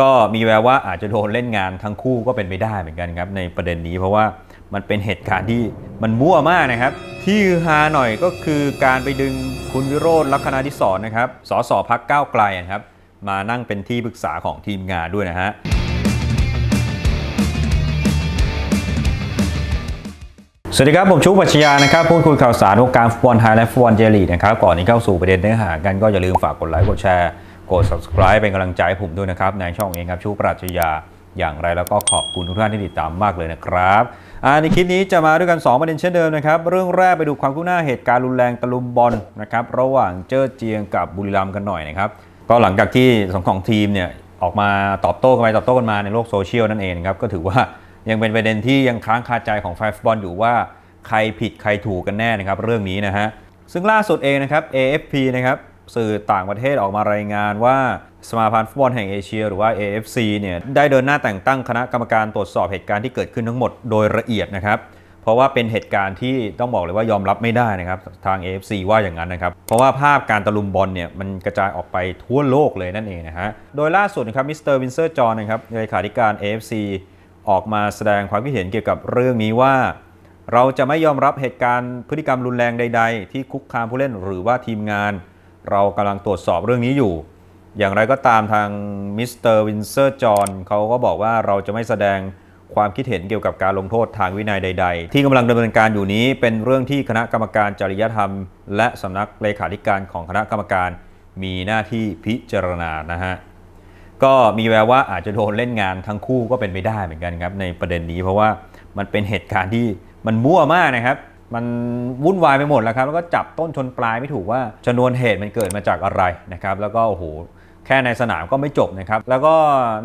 ก็มีแววว่าอาจจะโดนเล่นงานทั้งคู่ก็เป็นไปได้เหมือนกันครับในประเด็นนี้เพราะว่ามันเป็นเหตุการณ์ที่มันมั่วมากนะครับ ที่ฮือฮาหน่อยก็คือการไปดึงคุณวิโรธลักษณะที่สอนนะครับสสพักก้าวไกลนะครับมานั่งเป็นที่ปรึกษาของทีมงานด้วยนะฮะสวัสดีครับ ผมชุกปัชญานะครับพูดคุยข่าวสารวงการฟุตบอลไทยและฟุตบอลเจลีนะครับก่อนที่เข้าสู่ประเด็นเนื้อหากันก็อย่าลืมฝากกดไลค์กดแชร์ กด subscribe เป็นกำลังใจให้ผมด้วยนะครับ ในช่องเองครับชุกปรัชญาอย่างไรแล้วก็ขอบคุณทุกท่านที่ติดตามมากเลยนะครับในคลิปนี้จะมาด้วยกัน 2 ประเด็นเช่นเดิมนะครับ เรื่องแรกไปดูความคืบหน้าเหตุการณ์รุนแรงตะลุมบอลนะครับระหว่างเจอเจียงกับบุรีรัมย์กันหน่อยนะครับก็หลังจากที่สองของทีมเนี่ยออกมาตอบโต้กันไปตอบโต้กันมาในโลกโซเชียลนั่นเองครับก็ถือว่ายังเป็นประเด็นที่ยังค้างคาใจของแฟนฟุตบอลอยู่ว่าใครผิดใครถูกกันแน่นะครับเรื่องนี้นะฮะซึ่งล่าสุดเองนะครับ AFP นะครับ สื่อต่างประเทศออกมารายงานว่าสมาพันธ์ฟุตบอลแห่งเอเชีย หรือว่า AFC เนี่ยได้เดินหน้าแต่งตั้งคณะกรรมการตรวจสอบเหตุการณ์ที่เกิดขึ้นทั้งหมดโดยละเอียดนะครับเพราะว่าเป็นเหตุการณ์ที่ต้องบอกเลยว่ายอมรับไม่ได้นะครับทาง AFC ว่าอย่างนั้นนะครับ เพราะว่าภาพการตะลุมบอลเนี่ยมันกระจายออกไปทั่วโลกเลยนั่นเองนะฮะโดยล่าสุดนะครับมิสเตอร์วินเซอร์จอห์นนะครับเลขาธิการ AFC ออกมาแสดงความคิดเห็นเกี่ยวกับเรื่องนี้ว่า เราจะไม่ยอมรับเหตุการณ์พฤติกรรมรุนแรงใด ๆ ที่คุกคามผู้เล่นหรือว่าทีมงาน เรากำลังตรวจสอบเรื่องนี้อยู่ อย่างไรก็ตามทางมิสเตอร์วินเซอร์จอห์นเขาก็บอกว่าเราจะไม่แสดงความคิดเห็นเกี่ยวกับการลงโทษทางวินัยใด ๆ ที่กำลังดำเนินการอยู่นี้เป็นเรื่องที่คณะกรรมการจริยธรรม และสำนักเลขาธิการของคณะกรรมการมีหน้าที่พิจารณานะฮะก็มีแววว่าอาจจะโดนเล่นงานทั้งคู่ก็เป็นไปได้เหมือนกันครับในประเด็นนี้ เพราะว่ามันเป็นเหตุการณ์ที่มันมั่วมากนะครับ มันวุ่นวายไปหมดแล้วครับ แล้วก็จับต้นชนปลายไม่ถูกว่าชนวนเหตุมันเกิดมาจากอะไรนะครับ แล้วก็โอ้โหแค่ในสนามก็ไม่จบนะครับ แล้วก็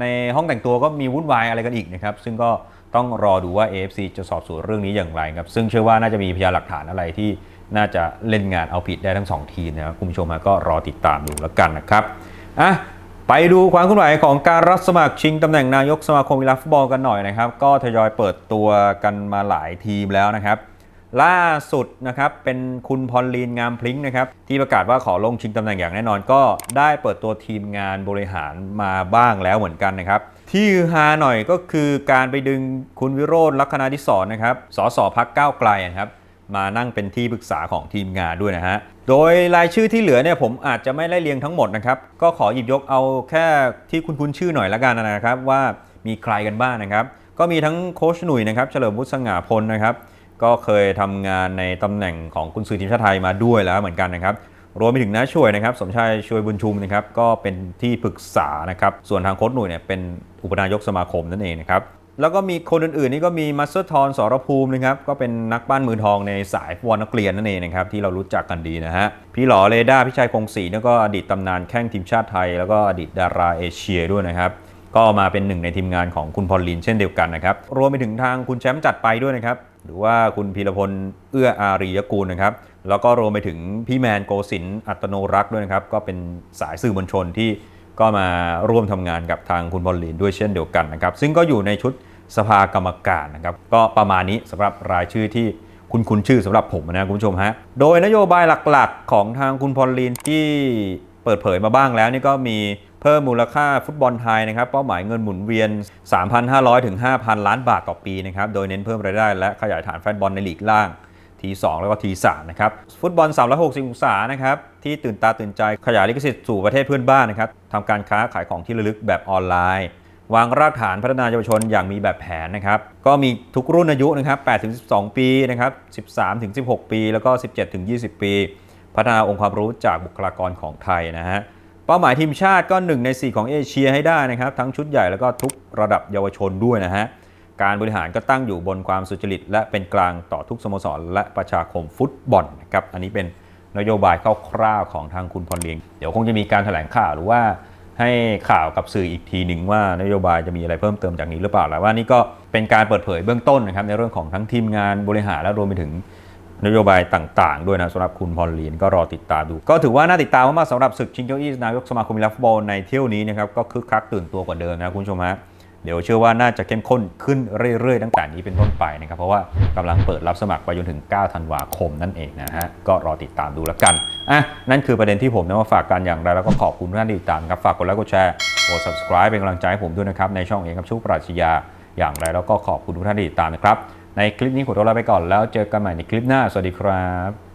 ในห้องแต่งตัวก็มีวุ่นวายอะไรกันอีกนะครับ ซึ่งก็ต้องรอดูว่า AFC จะสอบสวนเรื่องนี้อย่างไรครับ ซึ่งเชื่อว่าน่าจะมีพยานหลักฐานอะไรที่น่าจะเล่นงานเอาผิดได้ทั้งสองทีมนะครับคุณผู้ชมก็รอติดตามดูแล้วกันนะครับอะไปดูความเคลื่อนไหวของการรับสมัครชิงตำแหน่งนายกสมาคมกีฬาฟุตบอลกันหน่อยนะครับ ก็ทยอยเปิดตัวกันมาหลายทีมแล้วนะครับ ล่าสุดนะครับเป็นคุณพรลีนงามพลิงนะครับที่ประกาศว่าขอลงชิงตำแหน่งอย่างแน่นอนก็ได้เปิดตัวทีมงานบริหารมาบ้างแล้วเหมือนกันนะครับที่ฮือฮาหน่อยก็คือการไปดึงคุณวิโรธลักษณะที่สอนนะครับสสพักก้าวไกลนะครับมานั่งเป็นที่ปรึกษาของทีมงานด้วยนะฮะ โดยรายชื่อที่เหลือเนี่ยผมอาจจะไม่ไล่เรียงทั้งหมดนะครับ ก็ขอหยิบยกเอาแค่ที่คุณคุ้นชื่อหน่อยละกันนะครับ ว่ามีใครกันบ้างนะครับ ก็มีทั้งโค้ชหนุ่ยนะครับ เฉลิมวุฒิสง่าพลนะครับ ก็เคยทำงานในตำแหน่งของกุนซือทีมชาติไทยมาด้วยแล้วเหมือนกันนะครับรวมไปถึงน้าช่วยนะครับสมชายช่วยบุญชุมนะครับก็เป็นที่ปรึกษานะครับส่วนทางโค้ชหนุ่ยเนี่ยเป็นอุปนายกสมาคมนั่นเองนะครับแล้วก็มีคนอื่นๆนี่ก็มีมัสเตอร์ทอนสรภูมินะครับก็เป็นนักบ้านมือทองในสายฟุตบอลนักเรียนนั่นเองนะครับที่เรารู้จักกันดีนะฮะพี่หล่อเรดาพี่ชัยคงศรีแล้วก็อดีตตำนานแข้งทีมชาติไทย แล้วก็อดีตดาราเอเชียด้วยนะครับก็มาเป็นหนึ่งในทีมงานของคุณพอลลินเช่นเดียวกันนะครับรวมไปถึงทางคุณแชมป์จัดไปด้วยนะครับ หรือว่าคุณพีรพลเอื้ออารียกูลนะครับ แล้วก็รวมไปถึงพี่แมนโกศินอัตโนรักษ์ด้วยนะครับ ก็เป็นสายสื่อมวลชนที่ก็มาร่วมทำงานกับทางคุณพอลลินด้วยเช่นเดียวกันนะครับ ซึ่งก็อยู่ในชุดสภากรรมการนะครับ ก็ประมาณนี้สำหรับรายชื่อที่คุณคุณชื่อสำหรับผมนะคุณผู้ชมฮะ โดยนโยบายหลักๆ ของทางคุณพอลลินที่เปิดเผยมาบ้างแล้วนี่ก็มี เพิ่มมูลค่าฟุตบอลไทยนะครับเป้าหมายเงินหมุนเวียน 3,500ถึง5,000 ล้านบาทต่อปีนะครับโดยเน้นเพิ่มรายได้และขยายฐานแฟนบอลในลีกล่างที2แล้วก็ที3นะครับฟุตบอล 360 องศานะครับที่ตื่นตาตื่นใจขยายลิขสิทธิ์สู่ประเทศเพื่อนบ้านนะครับทำการค้าขายของที่ระลึกแบบออนไลน์ วางรากฐานพัฒนาเยาวชนอย่างมีแบบแผนนะครับก็มีทุกรุ่นอายุนะครับ8ถึง12 ปีนะครับ13ถึง16 ปี แล้วก็ 17ถึง20 ปี พัฒนาองค์ความรู้จากบุคลากรของไทยนะฮะ เป้าหมายทีมชาติก็ 1 ใน 4 ของเอเชียให้ได้นะครับ ทั้งชุดใหญ่แล้วก็ทุกระดับเยาวชนด้วยนะฮะ การบริหารก็ตั้งอยู่บนความสุจริต และเป็นกลางต่อทุกสโมสร และประชาคมฟุตบอลนะครับอันนี้เป็นนโยบายคร่าวๆของทางคุณพรเลียง เดี๋ยวคงจะมีการแถลงข่าวหรือว่าให้ข่าวกับสื่ออีกทีหนึ่งว่านโยบายจะมีอะไรเพิ่มเติมจากนี้หรือเปล่าแล้วว่านี่ก็เป็นการเปิดเผยเบื้องต้นนะครับในเรื่องของทั้งทีมงานบริหารและรวมไปถึง นโยบายต่างๆ ด้วยนะสำหรับคุณพอลลีนก็รอติดตามดู ก็ถือว่าน่าติดตามมากๆสำหรับศึกชิงเก้าอี้นายกสมาคมกีฬาฟุตบอลในเที่ยวนี้นะครับก็คึกคักตื่นตัวกว่าเดิมนะคุณผู้ชมฮะเดี๋ยวเชื่อว่าน่าจะเข้มข้นขึ้นเรื่อยๆ ตั้งแต่นี้เป็นต้นไปนะครับเพราะว่ากำลังเปิดรับสมัครไปจนถึง 9 ธันวาคมนั่นเองนะฮะก็รอติดตามดูแล้วกันอะนั่นคือประเด็นที่ผมนำมาฝากกันอย่างไรแล้วก็ขอบคุณท่านที่ติดตามครับฝากกดไลค์กดแชร์กด subscribe เป็นกำลังใจให้ผมด้วยนะครับในช่องเองกับชูปรัชญาอย่างไรแล้วก็ขอบคุณทุกท่านที่ติดตามนะครับ ในคลิปนี้ขอตัวลาไปก่อนแล้วเจอกันใหม่ในคลิปหน้า สวัสดีครับ